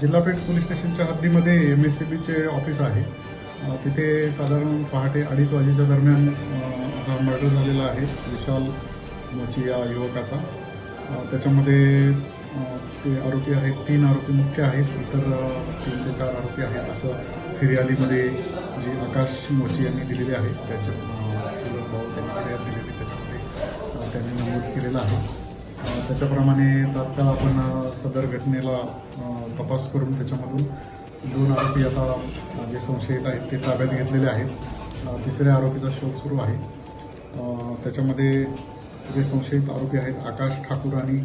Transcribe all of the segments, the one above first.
Jilhapeth police स्टेशनच्या हद्दीमध्ये M S C बीचे ऑफिस आहे. तिथे साधारण पहाटे अडीच वाजेच्या दरम्यान हा मर्डर झालेला आहे विशाल मोची या युवकाचा. त्याच्यामध्ये ते आरोपी आहेत तीन आरोपी मुख्य आहेत इतर तीन ते चार आरोपी आहेत असं फिर्यादीमध्ये जी आकाश मोची यांनी दिलेली आहे त्याच्या भाऊ त्यांनी फिर्याद दिलेली त्याच्यामध्ये त्यांनी नमूद केलेलं आहे. त्याच्याप्रमाणे तात्काळ आपण सदर घटनेला तपास करून त्याच्यामधून दोन आरोपी आता जे संशयित आहेत ते ताब्यात घेतलेले आहेत. तिसऱ्या आरोपीचा शोध सुरू आहे. त्याच्यामध्ये जे संशयित आरोपी आहेत आकाश ठाकूर आणि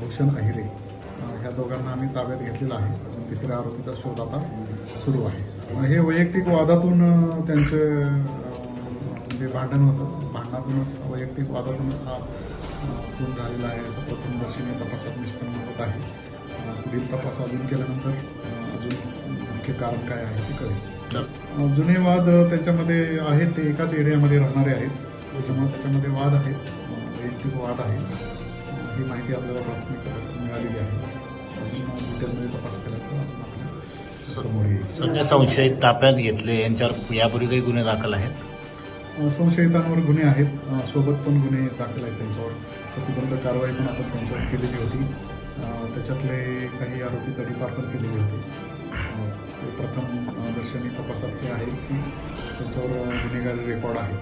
भूषण अहिरे ह्या दोघांना आम्ही ताब्यात घेतलेला आहे. अजून तिसऱ्या आरोपीचा शोध आता सुरू आहे. हे वैयक्तिक वादातून त्यांचे म्हणजे भांडण होतं भांडणातूनच वैयक्तिक वादातूनच हा खून झालेला आहे असं प्रथमदर्शनी तपासात निष्पन्न होत आहे. पुढील तपास अजून केल्यानंतर अजून मुख्य कारण काय आहे ते कळेल. जुने वाद त्याच्यामध्ये आहेत ते एकाच एरियामध्ये राहणारे आहेत. त्याच्यामुळे त्याच्यामध्ये वाद आहेत. वैयक्तिक वाद आहेत अ, ही माहिती आपल्याला प्राथमिक तपासात मिळालेली आहे. अजून डिटेलमध्ये तपास केल्यानंतर अजून आपल्यासमोर येईल. सध्या संशयित ताब्यात घेतले. यांच्यावर यापूर्वी काही गुन्हे दाखल आहेत? संशयितांवर गुन्हे आहेत. सोबत पण गुन्हे दाखल आहेत त्यांच्यावर. प्रतिबंध कारवाई पण आपण त्यांच्यावर केलेली होती. त्याच्यातले काही आरोपी तडीपार पण केलेले होते. ते प्रथम दर्शनी तपासात हे आहे की त्यांच्यावर गुन्हेगारी रेकॉर्ड आहे.